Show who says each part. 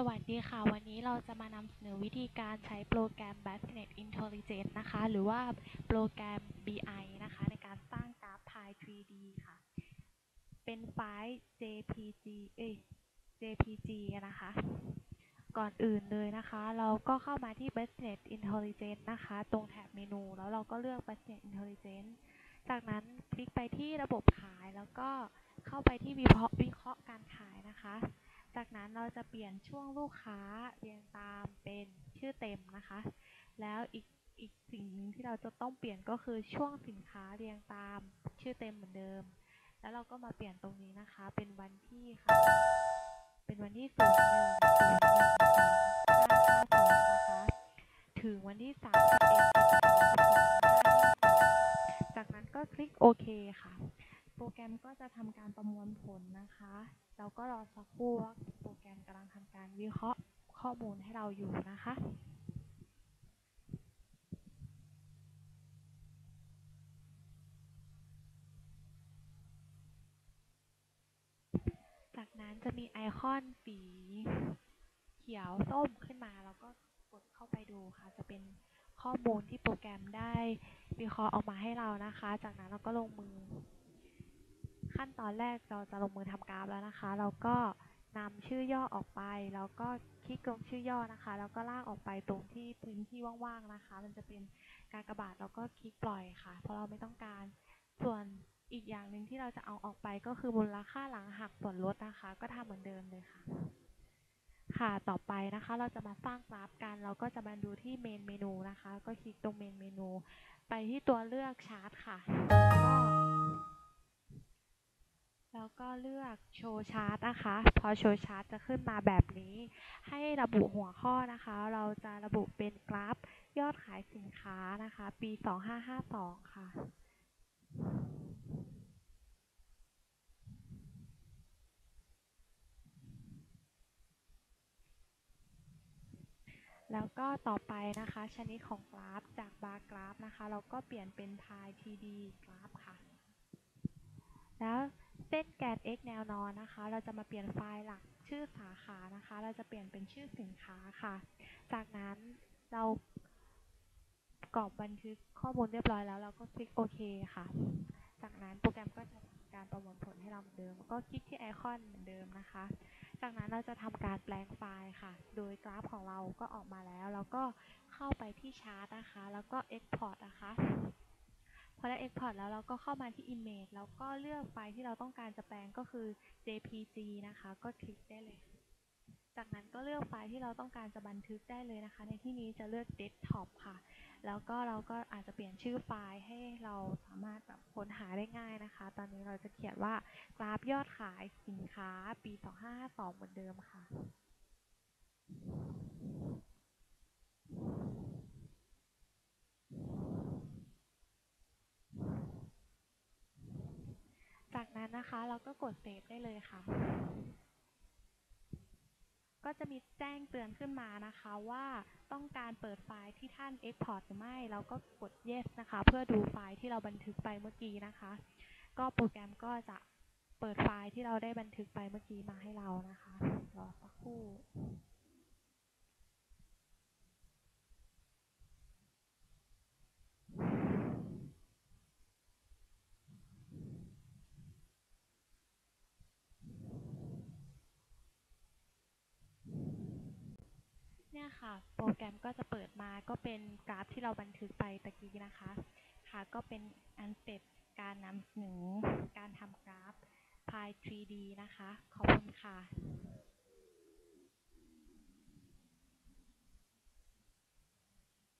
Speaker 1: สวัสดีค่ะ วันนี้เราจะมานำเสนอวิธีการใช้โปรแกรม Bassnet Intelligence นะคะ หรือว่าโปรแกรม BI นะคะ ในการสร้างกราฟ Pie 3D ค่ะ เป็นไฟล์ JPG เอ้ย JPG นะคะ ก่อนอื่นเลยนะคะ เราก็เข้ามาที่ Bassnet Intelligence นะคะ ตรงแถบเมนู แล้วเราก็เลือก Bassnet Intelligence จากนั้นคลิกไปที่ระบบขาย แล้วก็เข้าไปที่วิเคราะห์การขายนะคะ จากนั้นเราจะเปลี่ยนช่วงลูกค้าเรียงตามเป็นชื่อเต็มนะคะ แล้วอีกอีกสิ่งหนึ่งที่เราจะต้องเปลี่ยนก็คือช่วงสินค้าเรียงตามชื่อเต็มเหมือนเดิม แล้วเราก็มาเปลี่ยนตรงนี้นะคะ เป็นวันที่ค่ะ เป็นวันที่ศูนย์หนึ่งศูนย์หนึ่งสองห้าห้าสองนะคะ ถึงวันที่สามสิบเอ็ดสิบสองสิบสองจากนั้นก็คลิกโอเคค่ะ โปรแกรมก็จะทำการประมวลผลนะคะเราก็รอสักครู่ว่าโปรแกรมกำลังทำการวิเคราะห์ข้อมูลให้เราอยู่นะคะจากนั้นจะมีไอคอนสีเขียวส้มขึ้นมาแล้วก็กดเข้าไปดูค่ะ จะเป็นข้อมูลที่โปรแกรมได้วิเคราะห์ออกมาให้เรานะคะ จากนั้นเราก็ลงมือ ขั้นตอนแรกเราจะลงมือทำกราฟแล้วนะคะ เราก็นำชื่อย่อออกไป แล้วก็คลิกตรงชื่อย่อนะคะ แล้วก็ลากออกไปตรงที่พื้นที่ว่างๆนะคะ มันจะเป็นการกระบาดแล้วก็คลิกปล่อยค่ะ เพราะเราไม่ต้องการ ส่วนอีกอย่างหนึ่งที่เราจะเอาออกไปก็คือมูลค่าหลังหักส่วนลดนะคะ ก็ทำเหมือนเดิมเลยค่ะ ค่ะ ต่อไปนะคะ เราจะมาสร้างกราฟกัน เราก็จะมาดูที่เมนเมนูนะคะ ก็คลิกตรงเมนเมนู ไปที่ตัวเลือกชาร์ตค่ะ แล้วก็เลือกโชว์ชาร์ตนะคะ พอโชว์ชาร์ตจะขึ้นมาแบบนี้ ให้ระบุหัวข้อนะคะ เราจะระบุเป็นกราฟยอดขายสินค้านะคะ ปี 2552 ค่ะแล้วก็ต่อไปนะคะ ชนิดของกราฟจากบาร์กราฟนะคะ เราก็เปลี่ยนเป็นพาย TD กราฟค่ะ แล้ว เส้นแกน x แนวนอนนะคะ เราจะมาเปลี่ยนไฟล์หลักชื่อสาขานะคะ เราจะเปลี่ยนเป็นชื่อสินค้าค่ะ จากนั้นเรากรอกบันทึกข้อมูลเรียบร้อยแล้ว เราก็คลิกโอเคค่ะ จากนั้นโปรแกรมก็จะทำการประมวลผลให้เราเหมือนเดิม ก็คลิกที่ไอคอนเหมือนเดิมนะคะ จากนั้นเราจะทำการแปลงไฟล์ค่ะ โดยกราฟของเราก็ออกมาแล้ว แล้วก็เข้าไปที่ชาร์ตนะคะ แล้วก็ Export นะคะ พอได้ Export แล้วเราก็เข้ามาที่ Image แล้วก็เลือกไฟล์ที่เราต้องการจะแปลงก็คือ JPG นะคะ ก็คลิกได้เลย จากนั้นก็เลือกไฟล์ที่เราต้องการจะบันทึกได้เลยนะคะ ในที่นี้จะเลือก Desktop ค่ะ แล้วก็เราก็อาจจะเปลี่ยนชื่อไฟล์ให้เราสามารถแบบค้นหาได้ง่ายนะคะ ตอนนี้เราจะเขียนว่ากราฟยอดขายสินค้าปี 2552 เหมือนเดิมค่ะ จาก นั้นนะคะ เราก็กดเซฟได้เลยค่ะ ก็จะมีแจ้งเตือนขึ้นมานะคะว่าต้องการเปิดไฟล์ที่ท่าน Export หรือไม่ เราก็กด yes นะคะ เพื่อดูไฟล์ที่เราบันทึกไปเมื่อกี้นะคะ ก็โปรแกรมก็จะเปิดไฟล์ที่เราได้บันทึกไปเมื่อกี้มาให้เรานะคะ รอสักครู่ ค่ะ โปรแกรมก็จะเปิดมาก็เป็นกราฟที่เราบันทึกไปตะกี้นะคะ ค่ะ ก็เป็นอันเสร็จการนำเสนอการทำกราฟ Pi 3D นะคะ ขอบคุณค่ะ